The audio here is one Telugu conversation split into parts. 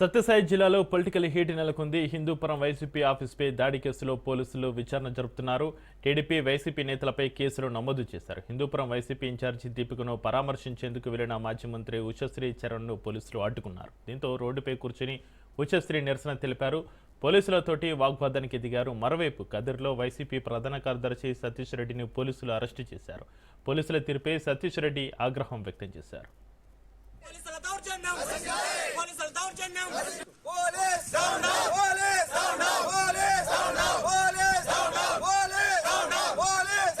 సత్యసాయి జిల్లాలో పొలిటికల్ హీట్ నెలకొంది. హిందూపురం వైసీపీ ఆఫీస్పై దాడి కేసులో పోలీసులు విచారణ జరుపుతున్నారు. టీడీపీ వైసీపీ నేతలపై కేసులు నమోదు చేశారు. హిందూపురం వైసీపీ ఇన్ఛార్జి దీపికను పరామర్శించేందుకు వెళ్ళిన మాజీ మంత్రి ఉషశ్రీ చరణ్ను పోలీసులు అడ్డుకున్నారు దీంతో రోడ్డుపై కూర్చుని ఉషశ్రీ నిరసన తెలిపారు. పోలీసులతోటి వాగ్వాదానికి దిగారు. మరోవైపు కదిర్లో వైసీపీ ప్రధాన కార్యదర్శి సతీష్ రెడ్డిని పోలీసులు అరెస్టు చేశారు. పోలీసుల తీరుపై సతీష్ రెడ్డి ఆగ్రహం వ్యక్తం చేశారు. పోలీసుల దౌర్జన్యం పోలీసుల దౌర్జన్యం police police police police police police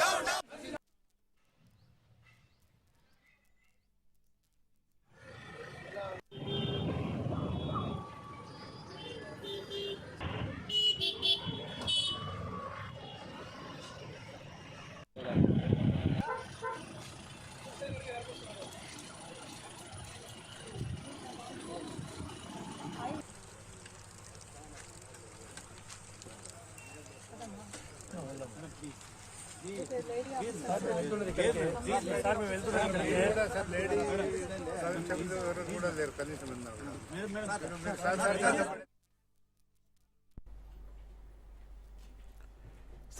కూడా లేరు కనీసం ఉన్నారు సార్ సార్ సార్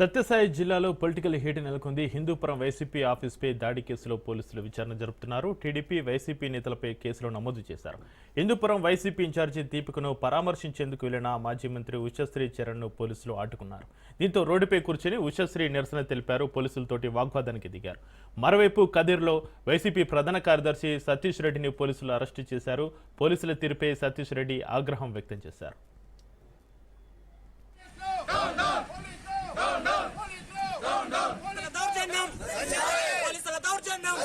సత్యసాయి జిల్లాలో పొలిటికల్ హీట్ నెలకొంది. హిందూపురం వైసీపీ ఆఫీస్పై దాడి కేసులో పోలీసులు విచారణ జరుపుతున్నారు. టీడీపీ వైసీపీ నేతలపై కేసులు నమోదు చేశారు. హిందూపురం వైసీపీ ఇన్ఛార్జి దీపికను పరామర్శించేందుకు వెళ్ళిన మాజీ మంత్రి ఉషశ్రీ చరణ్ను పోలీసులు ఆటుకున్నారు దీంతో రోడ్డుపై కూర్చుని ఉషశ్రీ నిరసన తెలిపారు. పోలీసులతోటి వాగ్వాదానికి దిగారు. మరోవైపు కదిర్లో వైసీపీ ప్రధాన కార్యదర్శి సతీష్ రెడ్డిని పోలీసులు అరెస్టు చేశారు. పోలీసుల తీరుపై సతీష్ రెడ్డి ఆగ్రహం వ్యక్తం చేశారు పోలీసుల దౌర్జన్యం పోలీసుల దౌర్జన్యం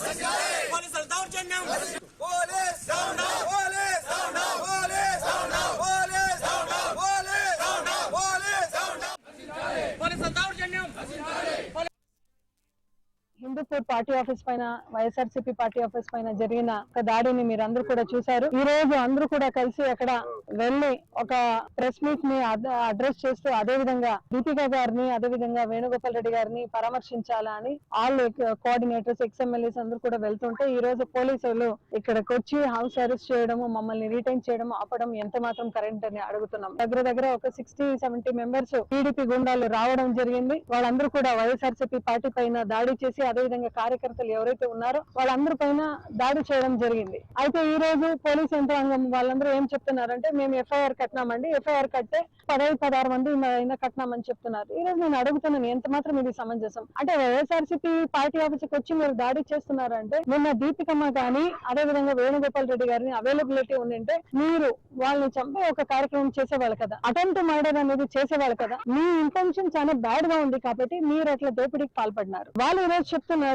పోలీసుల దౌర్జన్యం పార్టీ ఆఫీస్ పైన వైఎస్ఆర్సీపీ పార్టీ ఆఫీస్ పైన జరిగిన ఒక దాడిని మీరు అందరూ కూడా చూశారు. ఈ రోజు అందరూ కూడా కలిసి అక్కడ వెళ్ళి ఒక ప్రెస్ మీట్ని అడ్రస్ చేస్తూ అదే విధంగా దీపిక గారిని అదే విధంగా వేణుగోపాల్ రెడ్డి గారిని పరామర్శించాలా అని ఆల్ కోఆర్డినేటర్స్ ఎక్స్ఎమ్మెల్యేస్ అందరూ కూడా వెళ్తుంటే ఈ రోజు పోలీసులు ఇక్కడికి వచ్చి హౌస్ అరెస్ట్ చేయడము మమ్మల్ని రిటైన్ చేయడం ఆపడం ఎంత మాత్రం కరెంట్ అని అడుగుతున్నాం. దగ్గర దగ్గర ఒక సిక్స్టీ సెవెంటీ మెంబర్స్ టీడీపీ గుండాలు రావడం జరిగింది. వాళ్ళందరూ కూడా వైఎస్ఆర్సీపీ పార్టీ పైన దాడి చేసి అదే విధంగా కార్యకర్తలు ఎవరైతే ఉన్నారో వాళ్ళందరి పైన దాడి చేయడం జరిగింది. అయితే ఈ రోజు పోలీస్ యంత్రాంగం వాళ్ళందరూ ఏం చెప్తున్నారంటే మేము ఎఫ్ఐఆర్ కట్టినామండి ఎఫ్ఐఆర్ కట్టే పదహైదు పదహారు మంది అయినా కట్టినామని చెప్తున్నారు. ఈ రోజు నేను అడుగుతున్నాను ఎంత మాత్రం ఇది సమంజసం? అంటే వైఎస్ఆర్సీపీ పార్టీ ఆఫీస్కి వచ్చి మీరు దాడి చేస్తున్నారంటే నిన్న దీపికమ్మ గాని అదే విధంగా వేణుగోపాల్ రెడ్డి గారిని అవైలబిలిటీ ఉండింటే మీరు వాళ్ళని చంపి ఒక కార్యక్రమం చేసేవాళ్ళు కదా? అటెంప్ట్ మర్డర్ అనేది చేసేవాళ్ళు కదా? మీ ఇంటెన్షన్ చాలా బ్యాడ్గా ఉంది కాబట్టి మీరు అట్లా దోపిడీకి పాల్పడినారు. వాళ్ళు ఈ రోజు చెప్తున్నారు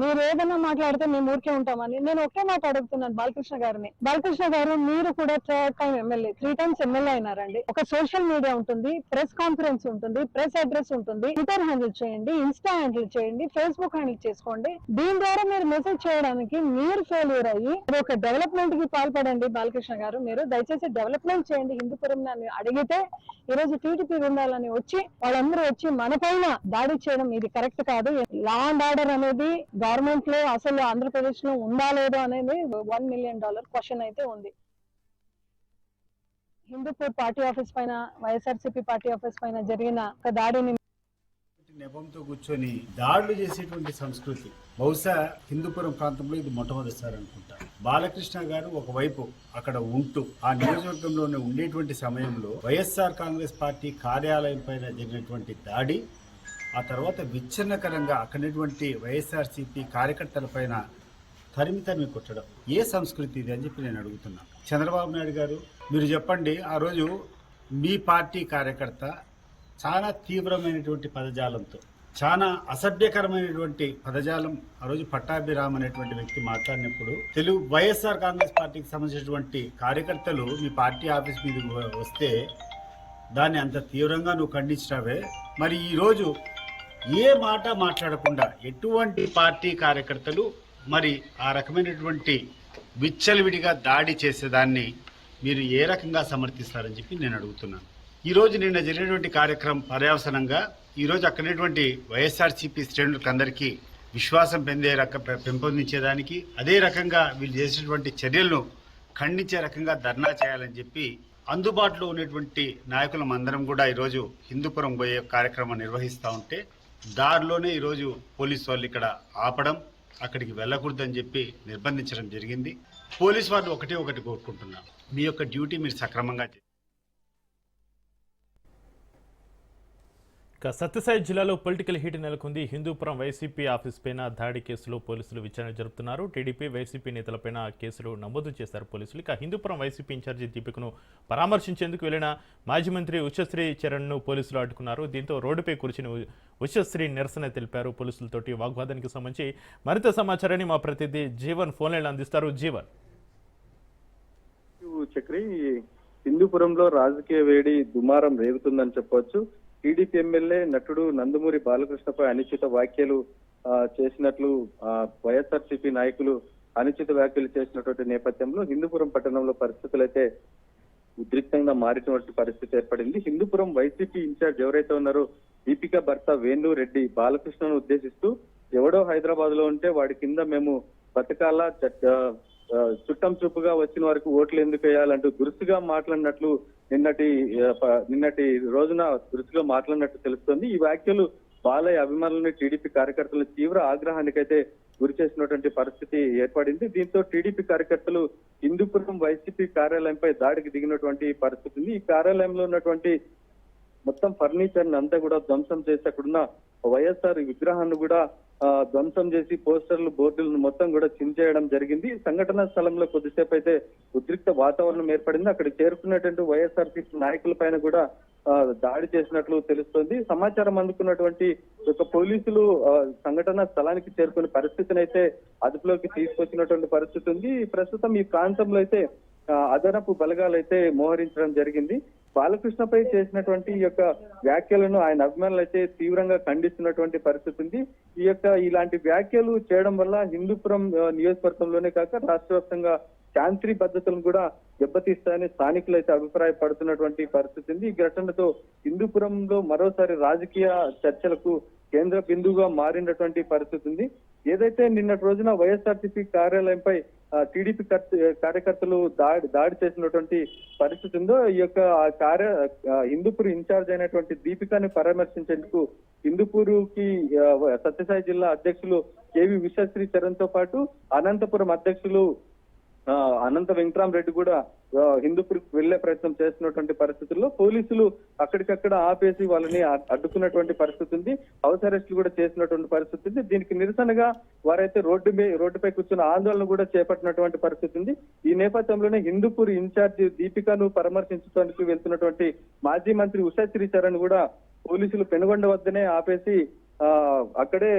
మీరు ఏదైనా మాట్లాడితే మేము ఊరికే ఉంటామని నేను ఒకే మాట అడుగుతున్నాను బాలకృష్ణ గారిని. బాలకృష్ణ గారు మీరు కూడా third time MLA three times MLA అయినారండి. ఒక సోషల్ మీడియా ఉంటుంది ప్రెస్ కాన్ఫరెన్స్ ఉంటుంది ప్రెస్ అడ్రస్ ఉంటుంది. ట్విట్టర్ హ్యాండిల్ చేయండి ఇన్స్టా హ్యాండిల్ చేయండి ఫేస్బుక్ హ్యాండిల్ చేసుకోండి. దీని ద్వారా మీరు మెసేజ్ చేయడానికి మీరు ఫెయిల్యూర్ అయ్యి ఒక డెవలప్మెంట్కి పాల్పడండి బాలకృష్ణ గారు. మీరు దయచేసి డెవలప్మెంట్ చేయండి. హిందూపురం అని అడిగితే ఈ రోజు టీడీపీ ఉండాలని వచ్చి వాళ్ళందరూ వచ్చి మన పైన దాడి చేయడం ఇది కరెక్ట్ కాదు. లా అండ్ ఆర్డర్ అనేది గవర్నమెంట్లో అసలు ఆంధ్రప్రదేశ్లో ఉందా లేదా అనేది వన్ మిలియన్ డాలర్ క్వశ్చన్ అయితే ఉంది. హిందూపూర్ పార్టీ ఆఫీస్ పైన వైఎస్ఆర్సీపీ పార్టీ ఆఫీస్ పైన జరిగిన ఒక దాడిని నెపంతో కూర్చొని దాడులు చేసేటువంటి సంస్కృతి. బహుశా హిందూపురం ప్రాంతంలో ఇది మొట్టమొదటిసారి అనుకుంటా బాలకృష్ణ గారు ఒకవైపు అక్కడ ఉంటూ ఆ నియోజకవర్గంలోనే ఉండేటువంటి సమయంలో వైఎస్ఆర్ కాంగ్రెస్ పార్టీ కార్యాలయం పైన జరిగినటువంటి దాడి ఆ తర్వాత విచ్ఛిన్నకరంగా అక్కడటువంటి వైఎస్ఆర్సీపీ కార్యకర్తల పైన తరిమి తరిమి కొట్టడం. ఏ సంస్కృతి ఇది అని చెప్పి నేను అడుగుతున్నాను చంద్రబాబు నాయుడు గారు మీరు చెప్పండి ఆ రోజు మీ పార్టీ కార్యకర్త చాలా తీవ్రమైనటువంటి పదజాలంతో చాలా అసభ్యకరమైనటువంటి పదజాలం ఆ రోజు పట్టాభిరామ్ అనేటువంటి వ్యక్తి మాట్లాడినప్పుడు తెలుగు వైఎస్ఆర్ కాంగ్రెస్ పార్టీకి సంబంధించినటువంటి కార్యకర్తలు మీ పార్టీ ఆఫీస్ మీద వస్తే దాన్ని అంత తీవ్రంగా నువ్వు ఖండించినావే. మరి ఈరోజు ఏ మాట మాట్లాడకుండా ఎటువంటి పార్టీ కార్యకర్తలు మరి ఆ రకమైనటువంటి విచ్చలవిడిగా దాడి చేసేదాన్ని మీరు ఏ రకంగా సమర్థిస్తారని చెప్పి నేను అడుగుతున్నాను. ఈరోజు నిన్న జరిగినటువంటి కార్యక్రమం పర్యవసనంగా ఈ రోజు అక్కడటువంటి వైఎస్ఆర్సీపీ శ్రేణులకు అందరికీ విశ్వాసం పెందే రక పెంపొందించేదానికి అదే రకంగా వీళ్ళు చేసినటువంటి చర్యలను ఖండించే రకంగా ధర్నా చేయాలని చెప్పి అందుబాటులో ఉన్నటువంటి నాయకులం అందరం కూడా ఈరోజు హిందూపురం పోయే కార్యక్రమం నిర్వహిస్తూ ఉంటే దారిలోనే ఈరోజు పోలీసు వాళ్ళు ఇక్కడ ఆపడం అక్కడికి వెళ్ళకూడదని చెప్పి నిర్బంధించడం జరిగింది. పోలీస్ వాళ్ళు ఒకటే ఒకటి కోరుకుంటున్నాం. మీ యొక్క డ్యూటీ మీరు సక్రమంగా సత్యసాయి జిల్లాలో పొలిటికల్ హీట్ నెలకొంది. హిందూపురం వైసీపీ ఆఫీస్ పైన దాడి కేసులో పోలీసులు విచారణ జరుపుతున్నారు. టీడీపీ వైసీపీ నేతలపైన కేసులు నమోదు చేశారు పోలీసులు. ఇక హిందూపురం వైసీపీ ఇన్ఛార్జి దీపికను పరామర్శించేందుకు వెళ్ళిన మాజీ మంత్రి ఉషశ్రీ చరణ్ను పోలీసులు అడ్డుకున్నారు దీంతో రోడ్డుపై కూర్చుని ఉ- ఉషశ్రీ నిరసన తెలిపారు పోలీసులతోటి వాగ్వాదానికి సంబంధించి. మరింత సమాచారాన్ని మా ప్రతినిధి జీవన్ ఫోన్లైన్ అందిస్తారు. జీవన్. చక్రి హిందూపురంలో రాజకీయ వేడి దుమారం రేగుతుందని చెప్పవచ్చు. టీడీపీ ఎమ్మెల్యే నటుడు నందమూరి బాలకృష్ణపై అనుచిత వ్యాఖ్యలు చేసినట్లు వైఎస్ఆర్సీపీ నాయకులు అనుచిత వ్యాఖ్యలు చేసినటువంటి నేపథ్యంలో హిందూపురం పట్టణంలో పరిస్థితులు అయితే ఉద్రిక్తంగా మారినటువంటి పరిస్థితి ఏర్పడింది. హిందూపురం వైసీపీ ఇన్ఛార్జ్ ఎవరైతే ఉన్నారో దీపిక భర్త వేణు రెడ్డి బాలకృష్ణను ఉద్దేశిస్తూ ఎవడో హైదరాబాద్లో ఉంటే వాడి కింద మేము బతకాల చుట్టం చూపుగా వచ్చిన వారికి ఓట్లు ఎందుకు వేయాలంటూ దురుసుగా మాట్లాడినట్లు నిన్నటి నిన్నటి రోజున దురుసుగా మాట్లాడినట్టు తెలుస్తోంది. ఈ వ్యాఖ్యలు బాలయ్య అభిమానులని టీడీపీ కార్యకర్తలు తీవ్ర ఆగ్రహానికైతే గురి చేసినటువంటి పరిస్థితి ఏర్పడింది. దీంతో టీడీపీ కార్యకర్తలు హిందూపురం వైసీపీ కార్యాలయంపై దాడికి దిగినటువంటి పరిస్థితి ఉంది. ఈ కార్యాలయంలో ఉన్నటువంటి మొత్తం ఫర్నిచర్ అంతా కూడా ధ్వంసం చేసి అక్కడున్న వైఎస్ఆర్ విగ్రహాన్ని కూడా ధ్వంసం చేసి పోస్టర్లు బోర్డులను మొత్తం కూడా చించేయడం జరిగింది. సంఘటనా స్థలంలో కొద్దిసేపు అయితే ఉద్రిక్త వాతావరణం ఏర్పడింది. అక్కడ చేరుకున్నటువంటి వైఎస్ఆర్ నాయకుల పైన కూడా దాడి చేసినట్లు తెలుస్తోంది. సమాచారం అందుకున్నటువంటి ఒక పోలీసులు సంఘటన స్థలానికి చేరుకునే పరిస్థితిని అయితే అదుపులోకి తీసుకొచ్చినటువంటి పరిస్థితి ఉంది. ప్రస్తుతం ఈ ప్రాంతంలో అయితే అదనపు బలగాలు అయితే మోహరించడం జరిగింది. బాలకృష్ణపై చేసినటువంటి ఈ యొక్క వ్యాఖ్యలను ఆయన అభిమానులు అయితే తీవ్రంగా ఖండిస్తున్నటువంటి పరిస్థితి ఉంది. ఈ యొక్క ఇలాంటి వ్యాఖ్యలు చేయడం వల్ల హిందూపురం నియోజకవర్గంలోనే కాక రాష్ట్ర వ్యాప్తంగా శాంతి పద్ధతులను కూడా దెబ్బతీస్తాయని స్థానికులు అయితే అభిప్రాయపడుతున్నటువంటి పరిస్థితి ఉంది. ఈ ఘటనతో హిందూపురంలో మరోసారి రాజకీయ చర్చలకు కేంద్ర బిందువుగా మారినటువంటి పరిస్థితి ఉంది. ఏదైతే నిన్నటి రోజున వైఎస్ఆర్సీపీ కార్యాలయంపై టీడీపీ కార్యకర్తలు దాడి దాడి చేసినటువంటి పరిస్థితి ఉందో ఈ యొక్క కార్య హిందూపూర్ ఇన్ఛార్జ్ అయినటువంటి దీపికాని పరామర్శించేందుకు హిందూపూరుకి సత్యసాయి జిల్లా అధ్యక్షులు కేవి విశ్వశ్రీ చరణ్తో పాటు అనంతపురం అధ్యక్షులు అనంత వెంకటరామరెడ్డి కూడా హిందూపురి వెళ్ళే ప్రయత్నం చేస్తున్నటువంటి పరిస్థితుల్లో పోలీసులు అక్కడికక్కడ ఆపేసి వాళ్ళని అడ్డుకున్నటువంటి పరిస్థితి ఉంది. హౌస్ అరెస్టులు కూడా చేసినటువంటి పరిస్థితి ఉంది. దీనికి నిరసనగా వారైతే రోడ్డు మీ రోడ్డుపై కూర్చున్న ఆందోళన కూడా చేపట్టినటువంటి పరిస్థితి ఉంది. ఈ నేపథ్యంలోనే హిందూపూర్ ఇన్ఛార్జ్ దీపికను పరామర్శించడానికి వెళ్తున్నటువంటి మాజీ మంత్రి ఉషా శ్రీచరణ్ కూడా పోలీసులు పెనుగొండ వద్దనే ఆపేసి అక్కడే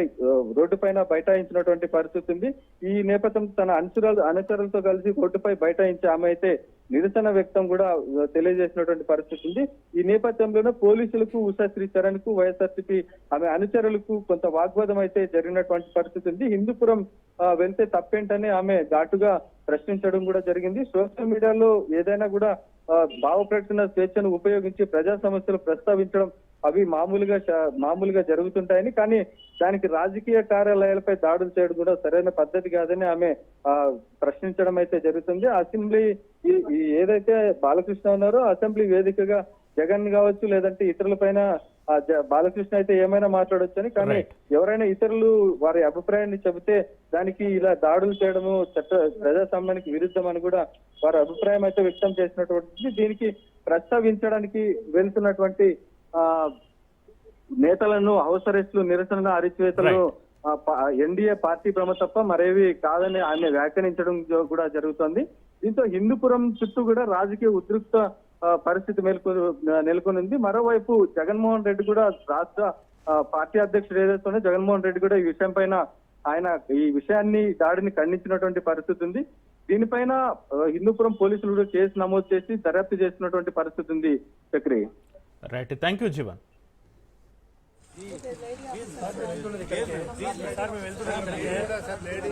రోడ్డు పైన బైఠాయించినటువంటి పరిస్థితి ఉంది. ఈ నేపథ్యం తన అనుచరాలు అనుచరులతో కలిసి రోడ్డుపై బైఠాయించి ఆమె అయితే నిరసన వ్యక్తం కూడా తెలియజేసినటువంటి పరిస్థితి ఉంది. ఈ నేపథ్యంలోనే పోలీసులకు ఉషా శ్రీ చరణ్కు వైఎస్ఆర్సీపీ ఆమె అనుచరులకు కొంత వాగ్వాదం అయితే జరిగినటువంటి పరిస్థితి ఉంది. హిందూపురం వెళ్తే తప్పేంటని ఆమె ఘాటుగా ప్రశ్నించడం కూడా జరిగింది. సోషల్ మీడియాలో ఏదైనా కూడా భావ ప్రకటన స్వేచ్ఛను ఉపయోగించి ప్రజా సమస్యలు ప్రస్తావించడం అవి మామూలుగా మామూలుగా జరుగుతుంటాయని కానీ దానికి రాజకీయ కార్యాలయాలపై దాడులు చేయడం కూడా సరైన పద్ధతి కాదని ఆమె ప్రశ్నించడం అయితే జరుగుతుంది అసెంబ్లీ ఏదైతే బాలకృష్ణ ఉన్నారో అసెంబ్లీ వేదికగా జగన్ కావచ్చు లేదంటే ఇతరుల పైన బాలకృష్ణ అయితే ఏమైనా మాట్లాడొచ్చని కానీ. ఎవరైనా ఇతరులు వారి అభిప్రాయాన్ని చెబితే దానికి ఇలా దాడులు చేయడము చట్ట ప్రజాస్వామ్యానికి విరుద్ధం అని కూడా వారి అభిప్రాయం అయితే వ్యక్తం చేసినటువంటి దీనికి ప్రస్తావించడానికి వెళ్తున్నటువంటి నేతలను హౌస్ అరెస్టులు నిరసనగా అరిచివేతలు ఎన్డీఏ పార్టీ భ్రమ తప్ప మరేవి కాదని ఆమె వ్యాఖ్యానించడం కూడా జరుగుతోంది. దీంతో హిందూపురం చుట్టూ కూడా రాజకీయ ఉద్రిక్త పరిస్థితి మేల్కొ నెలకొని ఉంది మరోవైపు జగన్మోహన్ రెడ్డి కూడా రాష్ట్ర పార్టీ అధ్యక్షుడు ఏదైతే జగన్మోహన్ రెడ్డి కూడా ఈ విషయం పైన ఆయన ఈ విషయాన్ని దాడిని ఖండించినటువంటి పరిస్థితి ఉంది. దీనిపైన హిందూపురం పోలీసులు కూడా కేసు నమోదు చేసి దర్యాప్తు చేసినటువంటి పరిస్థితి ఉంది Chakri. Right thank you Jeevan sir lady